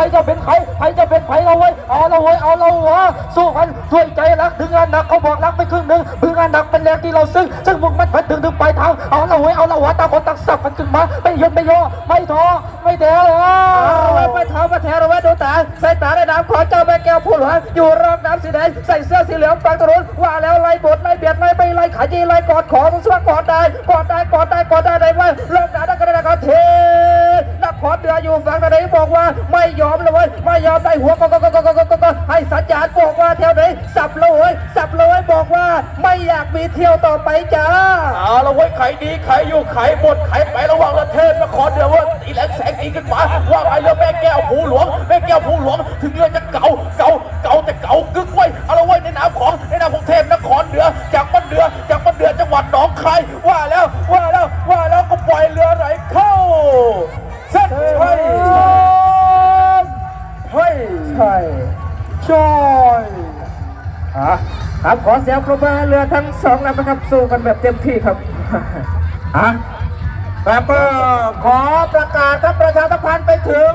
รจะเป็นใครใครจะเป็นใครเราเว้เอาเราเว้เอาเราวะสู้กันด้วยใจรักถึงงานหนักเขาบอกรักไปครึ่งหนึ่งถึงงานหนักเป็นแรงที่เราซึ้งซึ่งมุ่งมันพันถึงถึงปลายทางเอาเราเว้เอาเราวะต่างคนต่างสับกันขึ้นมาไม่ยุดไม่ย่อไม่ท้อไม่แท้เลยเอาไว้ไปเท้ามาแทนเอาไว้ดูตาใส่ตาในน้ำขอเจ้าแม่แก้วผู้หลวงอยู่รองน้ำสีแดงใส่เสื้อสีเหลืองฟังตรุนว่าแล้วไล่บทไล่เบียดไล่ไปไล่ขายีไล่กอดขอต้องสว่ากอดได้กอดได้กอดได้กอดได้ได้ว่าเริ่มด่าได้ก็ได้ก็เทนัก ขอเดืออยู่ฝั่งไหนบอกว่าไม่ยอมเลยไม่ยอมได้หัวก็ก็ก็ก็ก็ก็ให้สัญญาณบอกว่าเที่ยวไหนสับเลยสับเลยบอกว่าไม่อยากมีเที่ยวต่อไปจ้าเอาละเว้ยไข่ดีไข่อยู่ไข่หมดไข่ไประหว่างประเทศนครเดือว่าตีแรงแสงอีขึ้นมาว่าไงเรือแม่แก้วภูหลวงแม่แก้วภูหลวงถึงเรือจะเก่าเก่าเก่าแต่เก่ากึกไว้เอาละเว้ยในน้ำของในน้ำของเทพนครเหนือจากบ้านเดือจากบ้านเดือจังหวัดหนองคาย ครับขอเสียงปรบมือให้เรือทั้งสองลำนะครับสู้กันแบบเต็มที่ครับอะแบบก็ขอประกาศครับประชาสัมพันธ์ไปถึง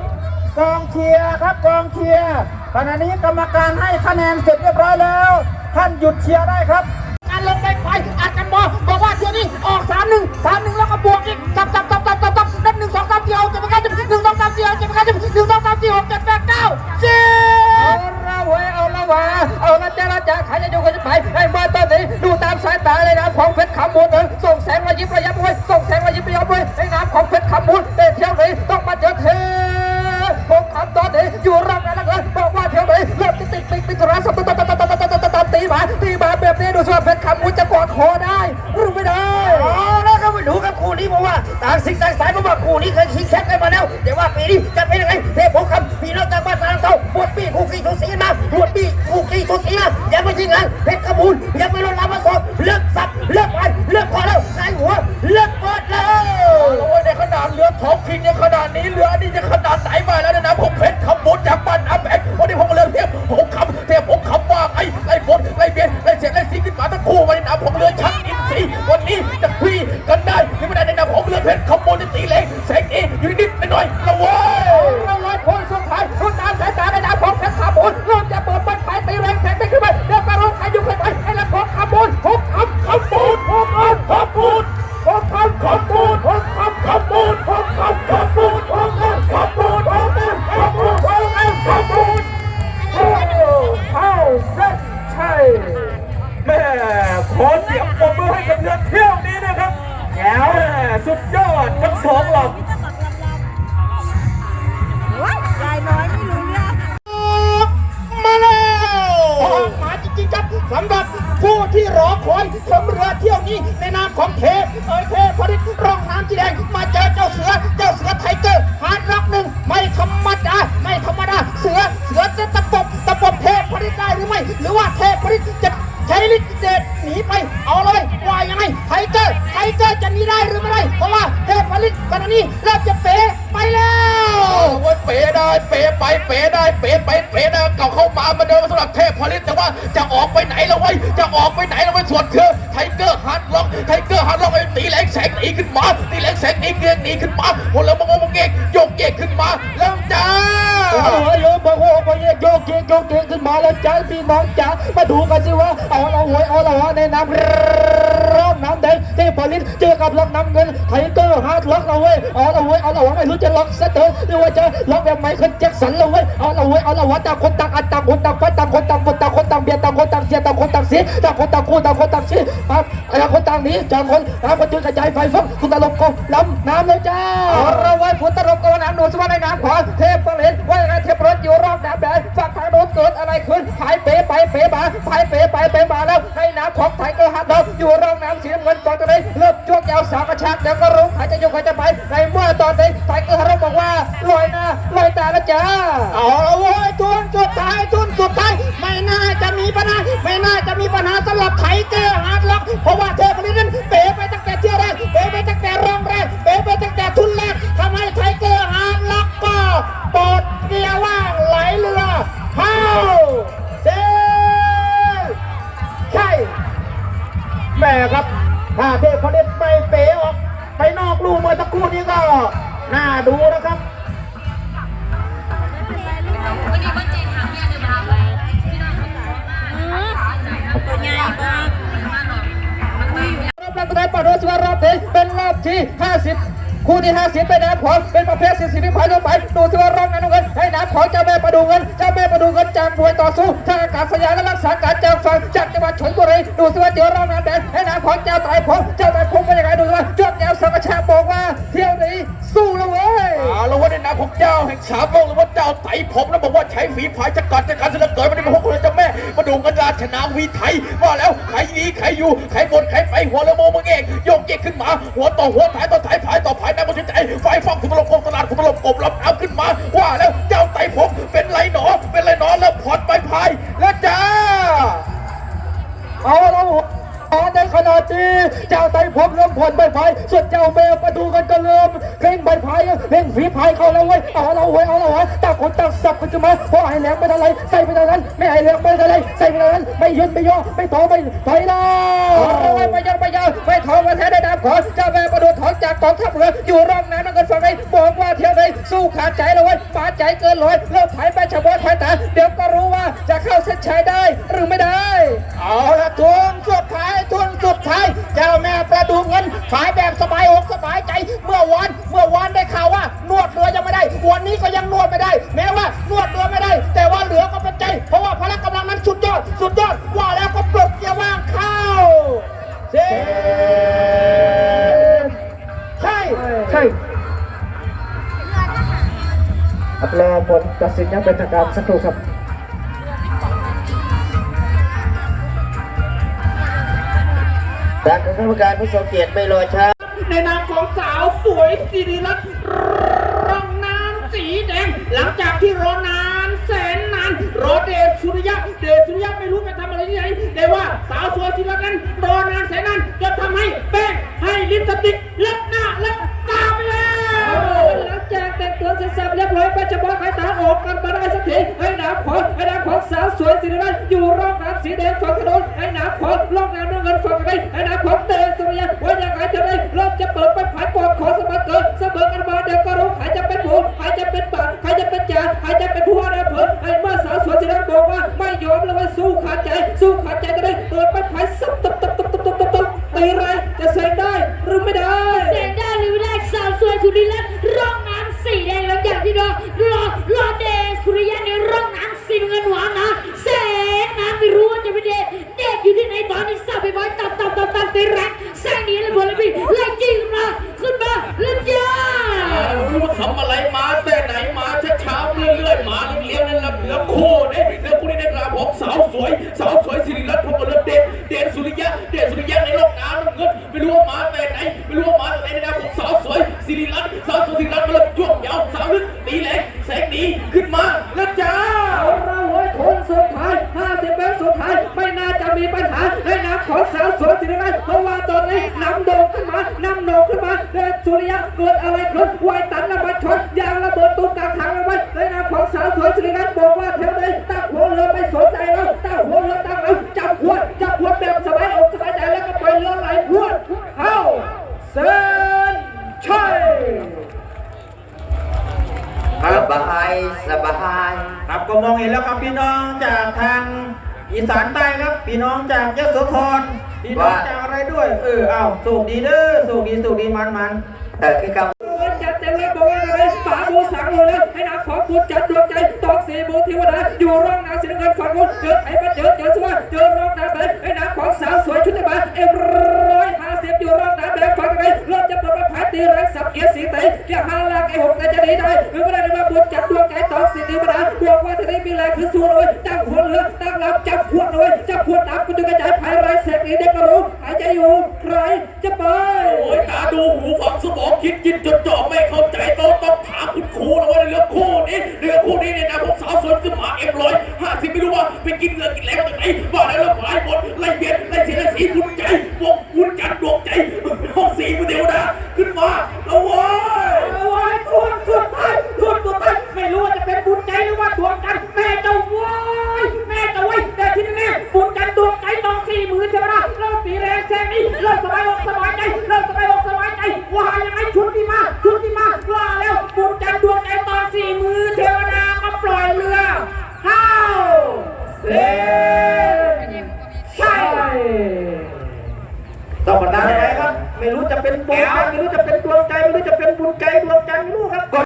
กองเชียร์ครับกองเชียร์ขณะนี้กรรมการให้คะแนนเสร็จเรียบร้อยแล้ว ท่านหยุดเชียร์ได้ครับการลงไปไปอัดกันบอบอกว่าเที่ยวนี้ออกสามหนึ่งสามหนึ่งแล้วก็บวกอีกจับจับจับจับจับจับนับหนึ่งสองสามสี่หกเจ็ดแปดเก้าสิบหนึ่งสองสามสี่หกเจ็ดแปดเก้าสิบหนึ่งสองสามสี่หกเจ็ดแปดเก้าสิบเอาละเวาเอาละจ้าละจ้าใครจะดูก็จะไปไอ้มาตอนนี้ดูตามสายตาเลยนะของเพชรขมูลเออส่งแสงระยิบระยับไว้ส่งแสงระยิบระยับไว้ในน้ำของเพชรขมูลเด็เที่ยวนี้ต้องมาเจอเธอผมขำตอนนี้อยู่รังนั้นเล้วบอกว่าเที่ยวนี้เริ่มจะติดติดติดรัสตีมาตีมาแบบนี้ดูสิว่าเพชรขมูลจะ นี้ผมว่าต่างสิ่งต่างสายผมว่าคู่นี้เคยชิงแชมป์กันมาแล้วแต่ว่าปีนี้จะเป็นยังไงเทพผมคำพี่น้องจากบ้านตางเต้าบวดปีคู่ขี้ทุสีมาบวดปีคู่ขี้ทุสีมายังไม่ชิงนะเพชรขมูลยังไม่ลดลามาสอบเลือกสับเลือกอันเลือกคอแล้วนายหัวเลือกหมดแล้วโอ้ยในขนาดเลือท้องคิงยังขนาดนี้เลืออันนี้จะขนาดไหน สุดยอดทั้งสองลำ ยายน้อยไม่รู้เรื่อง มาแล้วออกมาจริงๆครับสำหรับผู้ที่รอคอยชมเรือเที่ยวนี้ในนามของเทพเอ้ยเท ไปเป๋ได้เป๋ไปเป๋ได้เก่าเข้ามามาเดิมสำหรับเทพพลิตแต่ว่าจะออกไปไหนแล้วไว้จะออกไปไหนแล้วไว้ส่วนคือไทเกอร์ฮาร์ดล็อกไทเกอร์ฮาร์ดล็อกไอ้ตีแรงแสงหนีขึ้นมาตีแรงแสงหนีเกียงหนีขึ้นมาหแล้วมองมองเกกโยกเกกขึ้นมาแล้วจ้าโอ้โหโยกโอ้โหโยกโยกเกงโยกเกงขึ้นมาแล้วจ้าพี่น้องจ๋ามาดูกันสิว่าเอาละหวยเอาละวะในน้ำ องน้ำแดงเทพอลิตเจอกับล็อกน้ำเงินไทเกอร์ฮาร์ดล็อกเราเว้ยเอาละหวยเอาละวะไม่รู้จะล็อกซะเถอะหรือว่าจะล็อกแบบไมคิลแจ็คสันเราเว้ยเอาละหวยเอาละวะต่างคนต่างอัดต่างคนต่างฟัดต่างคนต่างบดต่างคนต่างเบียดต่างคนต่างเสียต่างคนต่างเสียต่างคนต่างคู่ต่างคนต่างเสียครับต่างคนต่างนีต่างคนต่างคนจุดกระจายไฟฟ้าคุณตลบกองลำน้ำเลยจ้าเอาละไว้ฝนตลบกองน้ำหนุนสวัสดิ์ในน้ำขวาเทพลิตว่าไงเทพรถอยู่รอบน้ำแดงฝั่งทางโน้นเกิดอะไรขึ้นหายเป๋ไปเป๋มาหายเป๋ไปเป๋มาแล้วในน้ำของไทเกอร์ฮัทเราอยู่รองน้ำสีน้ำเงินตอนนี้เริ่มช่วงยาวสาวกระชากเดี๋ยวก็รู้ใครจะอยู่ใครจะไปในเมื่อตอนนี้ไทเกอร์ฮัทเราบอกว่าลอยน้าลอยตาล้วจ้าเอาละเว้ยทุนสุดท้ายทุนสุดท้ายไม่น่าจะมีปัญหาไม่น่าจะมีปัญหาสำหรับไทเกอร์ฮัทหรอกเพราะว่าเทพลิตนั้นเป๋ไปตั้งแต่เที่ยวแรกเป๋ไปตั้งแต่รองแรกเป๋ไปตั้งแต่ทุนแรกทำให้ไทเกอร์ฮัทล็อกก็ปลดเกียร์ว่างไหลเรือเข้าเซใช่แม่ครับ ถ้าเทพเด็จไปเป๋ออกไปนอกลู่เมื่อตะกู้นี้ก็น่าดูนะครับรอบแรกประเทศปอดสุวรรณรอบที่เป็นรอบที่ 50 คู่ที่50เป็นน้ำของเป็นประเภทสิสิพิพายลงไปดูสิว่าร่องน้ำเงินให้น้ำของเจ้าแม่ประดูเงินเจ้าแม่ประดูเงินจากหน่วยต่อสู้ทางอากาศยานและรักษาการจากฝั่งจากจังหวัดชลบุรีดูสิว่าเดี๋ยวร่องน้ำแดงให้น้ำของเจ้าไตรพงเจ้าไตรพงเป็นยังไงดูสิว่าจวดแนวสังกชาบอกว่าเที่ยวนี้สู้แล้วเว้ยเอาละว่าในนามของเจ้าแห่งสามโลกหรือว่าเจ้าไต่ผมแล้วบอกว่าใช้ฝีพายจักกัดจักการเสนอเกิดไม่ได้มาพวกคน เจ้าแม่มาดูกันราชนาวีไทยว่าแล้วใครดีใครอยู่ใครบนใครไปหัวละโมมึงเองโยกเยกขึ้นมา หัวต่อหัวถ่ายต่อถ่ายผายต่อผายน้ำมันใจไฟฟังคุณตลบกองตลาดคุณตลบกบลำน้ำขึ้นมา ว่าแล้วเจ้าไต่ผมเป็นไรหนอ เป็นไรหนอแล้วผ่อนไปพายแล้วจ้าเอาเราเอาในขณะที่เจ้าไต่พบเริ่มผ่อนใบไผ่ส่วนเจ้าแม่ประดูกันก็เริ่ม เร่งใบไผ่เร่งฝีพายเข้าแล้วเว้ยเอาเราเว้ยเอาเราวะต่างคนต่าสับกันจะมาเพราะไอ้แหลมไม่ได้ไรใส่ไปทางนั้นไม่ไอ้แหลมไม่ได้ไรใส่ไปทางนั้นไม่ยืนไม่ย่อไม่ถอยไม่ถอยแล้วไม่ยังไม่ยาวไม่ถอนมาแท้ได้ดำขอเจ้าแม่ประดูถอนจากกองทัพเรืออยู่ร่องน้ำนั่งกันฝั่งไหนบอกว่าเที่ยวไหนสู้ขาดใจแล้วเว้ยปาดใจเกินร้อยเริ่มไถไปชะบอยไถตาเดี๋ยวก็รู้ว่าจะเข้าเส้นชัยได้หรือไม่ได้ เอาละทวงสุดท้ายทวงสุดท้าย เจ้าแม่ประดูเงินขายแบบส รอผลตัดสินยังเป็นทางการสักครู่ครับทางคณะกรรมการผู้ทรงเกียรติไม่รอช้า ในนามของสาวสวยสิริรัตน์รองน้ำสีแดง หลังจากที่รอนานแสนนานรอเดชสุริยะเดชสุริยะไม่รู้ไปทำอะไรที่ไหนแต่ว่าสาวสวยสิริรัตน์นั้นรอนานแสนนานจนทำให้แป้งให้ลิปสติก กันมาได้สักทีให้น้ำของให้น้ำของสาวสวยสิริรัตน์อยู่ร่องน้ำสีแดงฝั่งถนนให้น้ำของร่องน้ำน้ำเงินฝั่งไหนให้น้ำของเดชสุริยะว่ายังไรจะได้เริ่มจะเปิด வாணி சாமி வாய் தம் தம் தம் தம் திற சனியில் ஒலிவி นนี้น้ำโดงขึ้นมาน้ำโดงขึ้นมาเดชสุริยะเกิดอะไรขึ้นไวตันระบิดชนยางระเบิดตุ้มกลางทางเอาไว้ให้น้ำของสาวสวยสิริรันบอกว่าเท่านี้ตั้งหัวเรือไม่สนใจแล้วตั้งหัวเรือตั้งแล้วจับหัวจับหัวแบบสบายอกสบายใจแล้วก็ปล่อยเรือไหลพวดเข้าเส้นชัยสบายสบายครับก็มองเห็นแล้วครับพี่น้องจากทางอีสานใต้ครับ พี่น้องจากยโสธรพี่น้องจาก อะไรด้วย เออเอาสูกดีเด้อสูกดีสูกดีมันมันเออคือกำวันจัดเต็มเลยบอกว่าอะไรฝาบูสังเลย ให้นาขอคุณจัดดวงใจตอกสีบูเทวดาอยู่ร่องน้ำสีน้ำเงินฝั่งนู้นเจอไอ้มาเจอเจอสว่าเจอร่องน้ำไปให้นาของสาวสวยชุดเทวดาเอ็มร้อยห้าสิบอยู่ร่องน้ำแดงฝั่งไหนเริ่มจะเปิดมาผายตีแรงสับเกียร์สีเตะแก่ห้าลากไอ้หกแต่จะหนีได้หรือไม่ได้มาบุญจัดดวงใจตอกสีเทวดาบวกว่าจะได้มีแรงคือสู้เลยตั้งหัวเรือตั้งลำจับขวดเลยจับขวดน้ำกูจะกระจายภายไรเสกนี้เด็กก็รู้ ಕೈತರಿ